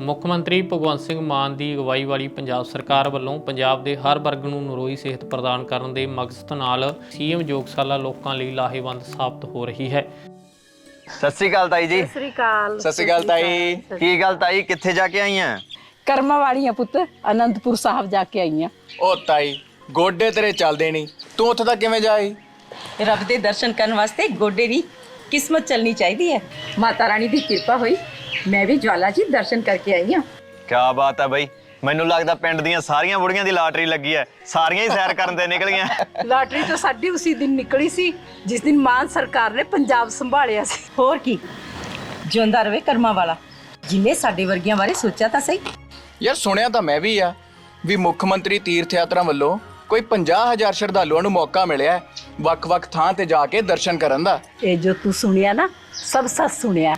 ਮੁੱਖ ਮੰਤਰੀ ਭਗਵੰਤ ਸਿੰਘ ਮਾਨ ਦੀ ਅਗਵਾਈ ਵਾਲੀ ਪੰਜਾਬ ਸਰਕਾਰ ਵੱਲੋਂ ਪੰਜਾਬ ਦੇ ਹਰ ਵਰਗ ਨੂੰ ਨਰੋਈ ਸਿਹਤ ਪ੍ਰਦਾਨ ਕਰਨ ਦੇ ਮਕਸਦ ਨਾਲ ਸੀਐਮ ਯੋਗਸ਼ਾਲਾ ਲੋਕਾਂ ਲਈ ਲਾਹੇਵੰਦ ਸਾਬਤ ਹੋ ਰਹੀ ਹੈ। ਸਤਿ ਸ੍ਰੀ ਅਕਾਲ ਤਾਈ ਜੀ। ਸਤਿ ਸ੍ਰੀ ਅਕਾਲ। ਸਤਿ ਸ਼੍ਰੀ ਅਕਾਲ ਤਾਈ। ਕੀ ਗੱਲ ਤਾਈ? ਕਿੱਥੇ ਜਾ ਕੇ ਆਈਆਂ? ਕਰਮਾਂ ਵਾਲੀਆਂ ਪੁੱਤ ਅਨੰਦਪੁਰ ਸਾਹਿਬ ਜਾ ਕੇ ਆਈਆਂ। ਉਹ ਤਾਈ ਗੋਡੇ ਤੇਰੇ ਚੱਲਦੇ ਨਹੀਂ। ਤੂੰ ਉੱਥੇ ਤੱਕ ਕਿਵੇਂ ਜਾਈ? ਰੱਬ ਦੇ ਦਰਸ਼ਨ ਕਰਨ ਵਾਸਤੇ ਗੋਡੇ ਦੀ ਕਿਸਮਤ ਚੱਲਣੀ ਚਾਹੀਦੀ ਹੈ। ਮਾਤਾ ਰਾਣੀ ਦੀ ਕਿਰਪਾ ਹੋਈ। ਮੈਂ ਵੀ ਜਵਾਲਾ ਜੀ ਦਰਸ਼ਨ ਕਰਕੇ ਆਈ ਹਾਂ। ਕੀ ਬਾਤ ਹੈ ਬਈ। ਮੈਨੂੰ ਲੱਗਦਾ ਪਿੰਡ ਦੀਆਂ ਸਾਰੀਆਂ ਬੁੜੀਆਂ ਦੀ ਲਾਟਰੀ ਲੱਗੀ ਹੈ। ਸਾਰੀਆਂ ਹੀ ਸੈਰ ਕਰਨ ਤੇ ਨਿਕਲੀਆਂ ਲਾਟਰੀ ਤਾਂ ਸਾਡੀ ਉਸੇ ਦਿਨ ਨਿਕਲੀ ਸੀ ਜਿਸ ਦਿਨ ਮਾਨ ਸਰਕਾਰ ਨੇ ਪੰਜਾਬ ਸੰਭਾਲਿਆ ਸੀ। ਹੋਰ ਕੀ? ਜਿਉਂਦਾ ਰਵੇ ਕਰਮਾਂ ਵਾਲਾ। ਜਿਨੇ ਸਾਡੇ ਵਰਗੀਆਂ ਬਾਰੇ ਸੋਚਿਆ ਤਾਂ ਸਹੀ। ਯਾਰ ਸੁਣਿਆ ਤਾਂ ਮੈਂ ਵੀ ਆ ਵੀ ਮੁੱਖ ਮੰਤਰੀ ਤੀਰਥ ਯਾਤਰਾ ਵੱਲੋਂ ਕੋਈ 50000 ਸ਼ਰਧਾਲੂਆਂ ਨੂੰ ਮੌਕਾ ਮਿਲਿਆ ਹੈ ਵੱਖ-ਵੱਖ ਥਾਂ ਤੇ ਜਾ ਕੇ ਦਰਸ਼ਨ ਕਰਨ ਦਾ। ਇਹ ਜੋ ਤੂੰ ਸੁਣਿਆ ਨਾ ਸਭ ਸੱਚ ਸੁਣਿਆ।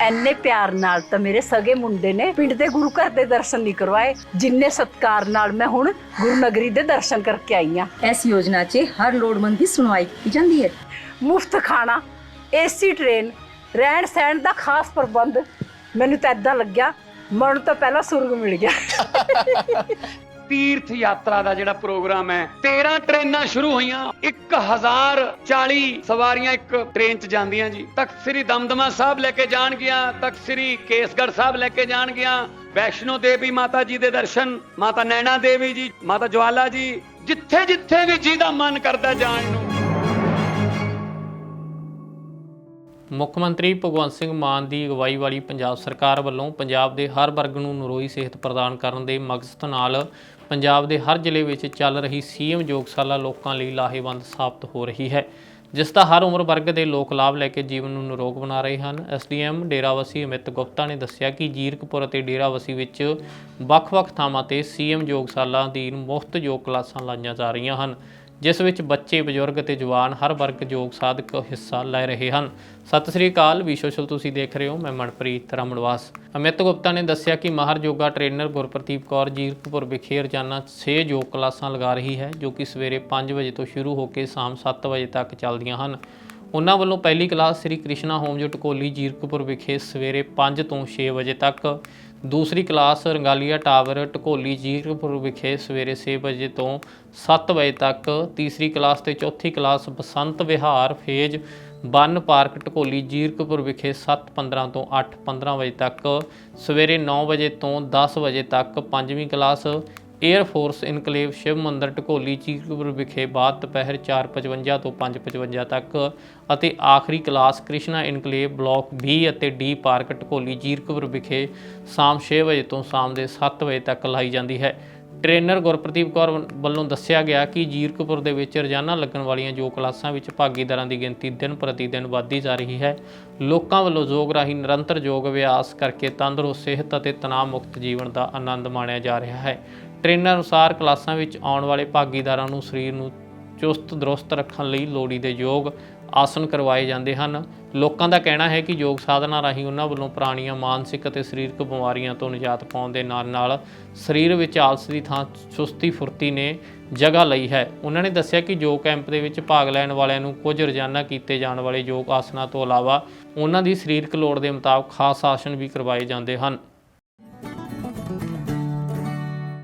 ਐਨੇ ਪਿਆਰ ਨਾਲ ਤਾਂ ਮੇਰੇ ਸਗੇ ਮੁੰਡੇ ਨੇ ਪਿੰਡ ਦੇ ਗੁਰੂ ਘਰ ਦੇ ਦਰਸ਼ਨ ਨਹੀਂ ਕਰਵਾਏ ਜਿੰਨੇ ਸਤਕਾਰ ਨਾਲ ਮੈਂ ਹੁਣ ਗੁਰੂ ਨਗਰੀ ਦੇ ਦਰਸ਼ਨ ਕਰਕੇ ਆਈ ਹਾਂ। ਇਸ ਯੋਜਨਾ 'ਚ ਹਰ ਲੋੜਵੰਦ ਦੀ ਸੁਣਵਾਈ ਕੀਤੀ ਜਾਂਦੀ ਹੈ। ਮੁਫਤ ਖਾਣਾ ਏਸੀ ਟ੍ਰੇਨ ਰਹਿਣ ਸਹਿਣ ਦਾ ਖਾਸ ਪ੍ਰਬੰਧ ਮੈਨੂੰ ਤਾਂ ਇਦਾਂ ਲੱਗਿਆ ਮਰਨ ਤੋਂ ਪਹਿਲਾਂ ਸੁਰਗ ਮਿਲ ਗਿਆ। ਤੀਰਥ ਯਾਤਰਾ ਦਾ ਜਿਹੜਾ ਪ੍ਰੋਗਰਾਮ ਹੈ 13 ਟ੍ਰੇਨਾਂ ਸ਼ੁਰੂ ਹੋਈਆਂ 1040 ਸਵਾਰੀਆਂ ਇੱਕ ਟ੍ਰੇਨ 'ਚ ਜਾਂਦੀਆਂ ਜੀ ਤਖਤ ਸ੍ਰੀ ਦਮਦਮਾ ਸਾਹਿਬ ਲੈ ਕੇ ਜਾਣਗੀਆਂ ਤਖਤ ਸ੍ਰੀ ਕੇਸਗੜ੍ਹ ਸਾਹਿਬ ਲੈ ਕੇ ਜਾਣਗੀਆਂ ਵੈਸ਼ਨੋ ਦੇਵੀ ਮਾਤਾ ਜੀ ਦੇ ਦਰਸ਼ਨ ਮਾਤਾ ਨੈਣਾ ਦੇਵੀ ਜੀ ਮਾਤਾ ਜਵਾਲਾ ਜੀ ਜਿੱਥੇ ਜਿੱਥੇ ਵੀ ਜੀ ਦਾ ਮਨ ਕਰਦਾ ਜਾਣ ਨੂੰ ਮੁੱਖ ਮੰਤਰੀ ਭਗਵੰਤ ਸਿੰਘ ਮਾਨ ਦੀ ਅਗਵਾਈ ਵਾਲੀ ਪੰਜਾਬ ਸਰਕਾਰ ਵੱਲੋਂ ਪੰਜਾਬ ਦੇ ਹਰ ਵਰਗ ਨੂੰ ਨਰੋਈ ਸਿਹਤ ਪ੍ਰਦਾਨ ਕਰਨ ਦੇ ਮਕਸਦ ਨਾਲ ਪੰਜਾਬ ਦੇ ਹਰ ਜ਼ਿਲ੍ਹੇ ਵਿੱਚ ਚੱਲ ਰਹੀ ਸੀਐਮ ਯੋਗਸ਼ਾਲਾ ਲੋਕਾਂ ਲਈ ਲਾਹੇਵੰਦ ਸਾਬਤ ਹੋ ਰਹੀ ਹੈ, ਜਿਸ ਦਾ ਹਰ ਉਮਰ ਵਰਗ ਦੇ ਲੋਕ ਲਾਭ ਲੈ ਕੇ ਜੀਵਨ ਨੂੰ ਨਿਰੋਗ ਬਣਾ ਰਹੇ ਹਨ। ਐਸਡੀਐਮ ਡੇਰਾਵਸੀ ਅਮਿਤ ਗੁਪਤਾ ਨੇ ਦੱਸਿਆ ਕਿ ਜੀਰਕਪੁਰ ਅਤੇ ਡੇਰਾਵਸੀ ਵਿੱਚ ਵੱਖ-ਵੱਖ ਥਾਵਾਂ ਤੇ ਸੀਐਮ ਯੋਗਸ਼ਾਲਾ ਅਧੀਨ ਮੁਫਤ ਯੋਗ ਕਲਾਸਾਂ ਲਾਈਆਂ ਜਾ ਰਹੀਆਂ ਹਨ। ਜਿਸ ਵਿੱਚ ਬੱਚੇ, ਬਜ਼ੁਰਗ ਅਤੇ ਜਵਾਨ ਹਰ ਵਰਗ ਯੋਗ ਸਾਧਕ ਹਿੱਸਾ ਲੈ ਰਹੇ ਹਨ। ਸਤਿ ਸ੍ਰੀ ਅਕਾਲ ਵੀ ਸੋਸ਼ਲ ਤੁਸੀਂ ਦੇਖ ਰਹੇ ਹੋ, ਮੈਂ ਮਨਪ੍ਰੀਤ ਰਾਮਣਵਾਸ। ਅਮਿਤ ਗੁਪਤਾ ਨੇ ਦੱਸਿਆ ਕਿ ਮਾਹਰ ਯੋਗਾ ਟ੍ਰੇਨਰ ਗੁਰਪ੍ਰਦੀਪ ਕੌਰ ਜੀਰਕਪੁਰ ਵਿਖੇ ਰੋਜ਼ਾਨਾ 6 ਯੋਗ ਕਲਾਸਾਂ ਲਗਾ ਰਹੀ ਹੈ, ਜੋ ਕਿ ਸਵੇਰੇ 5 ਵਜੇ ਤੋਂ ਸ਼ੁਰੂ ਹੋ ਕੇ ਸ਼ਾਮ 7 ਵਜੇ ਤੱਕ ਚੱਲਦੀਆਂ ਹਨ। ਉਹਨਾਂ ਵੱਲੋਂ ਪਹਿਲੀ ਕਲਾਸ ਸ੍ਰੀ ਕ੍ਰਿਸ਼ਨਾ ਹੋਮ ਜੋ ਟਕੋਲੀ ਜੀਰਕਪੁਰ ਵਿਖੇ ਸਵੇਰੇ 5 ਤੋਂ 6 ਵਜੇ ਤੱਕ ਦੂਸਰੀ ਕਲਾਸ ਰੰਗਾਲੀਆ ਟਾਵਰ ਟਕੋਲੀ ਜੀਰਕਪੁਰ ਵਿਖੇ ਸਵੇਰੇ 6 ਵਜੇ ਤੋਂ 7 ਵਜੇ ਤੱਕ, ਤੀਸਰੀ ਕਲਾਸ ਤੇ ਚੌਥੀ ਕਲਾਸ ਬਸੰਤ ਵਿਹਾਰ ਫੇਜ ਬੰਨ ਪਾਰਕ ਟਕੋਲੀ ਜੀਰਕਪੁਰ ਵਿਖੇ 7:15 ਤੋਂ 8:15 ਵਜੇ ਤੱਕ, ਸਵੇਰੇ 9 ਵਜੇ ਤੋਂ 10 ਵਜੇ ਤੱਕ ਪੰਜਵੀਂ class air force enclave Shiv ਮੰਦਰ ਢਕੋਲੀ ਚੀਰਪੁਰ ਵਿਖੇ ਬਾਅਦ ਦੁਪਹਿਰ 4:55 ਤੋਂ 5:55 ਤੱਕ ਅਤੇ ਆਖਰੀ class Krishna enclave block B ਅਤੇ D ਪਾਰਕ ਢਕੋਲੀ ਜੀਰਕਪੁਰ ਵਿਖੇ ਸ਼ਾਮ 6 ਵਜੇ ਤੋਂ ਸ਼ਾਮ ਦੇ 7 ਵਜੇ ਤੱਕ ਲਾਈ ਜਾਂਦੀ ਹੈ। ਟ੍ਰੇਨਰ ਗੁਰਪ੍ਰਦੀਪ ਕੌਰ ਵੱਲੋਂ ਦੱਸਿਆ ਗਿਆ ਕਿ ਜੀਰਕਪੁਰ ਦੇ ਵਿੱਚ ਰੋਜ਼ਾਨਾ ਲੱਗਣ ਵਾਲੀਆਂ ਯੋਗ ਕਲਾਸਾਂ ਵਿੱਚ ਭਾਗੀਦਾਰਾਂ ਦੀ ਗਿਣਤੀ ਦਿਨ ਪ੍ਰਤੀ ਦਿਨ ਵਧਦੀ ਜਾ ਰਹੀ ਹੈ, ਲੋਕਾਂ ਵੱਲੋਂ ਯੋਗ ਰਾਹੀਂ ਨਿਰੰਤਰ ਯੋਗ ਅਭਿਆਸ ਕਰਕੇ ਤੰਦਰੁਸਤ ਸਿਹਤ ਅਤੇ ਤਣਾਅ ਮੁਕਤ ਜੀਵਨ ਦਾ ਆਨੰਦ ਮਾਣਿਆ ਜਾ ਰਿਹਾ ਹੈ। ਟ੍ਰੇਨਰ ਅਨੁਸਾਰ ਕਲਾਸਾਂ ਵਿੱਚ ਆਉਣ ਵਾਲੇ ਭਾਗੀਦਾਰਾਂ ਨੂੰ ਸਰੀਰ ਨੂੰ ਚੁਸਤ, ਦਰੁਸਤ ਰੱਖਣ ਲਈ ਲੋੜੀਂਦੇ ਯੋਗ ਆਸਨ ਕਰਵਾਏ ਜਾਂਦੇ ਹਨ। ਲੋਕਾਂ ਦਾ ਕਹਿਣਾ ਹੈ ਕਿ ਯੋਗ ਸਾਧਨਾ ਰਾਹੀਂ ਉਹਨਾਂ ਵੱਲੋਂ ਪੁਰਾਣੀਆਂ, ਮਾਨਸਿਕ ਅਤੇ ਸਰੀਰਕ ਬਿਮਾਰੀਆਂ ਤੋਂ ਨਿਜਾਤ ਪਾਉਣ ਦੇ ਨਾਲ ਨਾਲ ਸਰੀਰ ਵਿੱਚ ਆਲਸ ਦੀ ਥਾਂ ਸੁਸਤੀ ਫੁਰਤੀ ਨੇ ਜਗ੍ਹਾ ਲਈ ਹੈ। ਉਹਨਾਂ ਨੇ ਦੱਸਿਆ ਕਿ ਯੋਗ ਕੈਂਪ ਦੇ ਵਿੱਚ ਭਾਗ ਲੈਣ ਵਾਲਿਆਂ ਨੂੰ ਕੁਝ ਰੋਜ਼ਾਨਾ ਕੀਤੇ ਜਾਣ ਵਾਲੇ ਯੋਗ ਆਸਨਾਂ ਤੋਂ ਇਲਾਵਾ ਉਹਨਾਂ ਦੀ ਸਰੀਰਕ ਲੋੜ ਦੇ ਮੁਤਾਬਕ ਖਾਸ ਆਸਨ ਵੀ ਕਰਵਾਏ ਜਾਂਦੇ ਹਨ।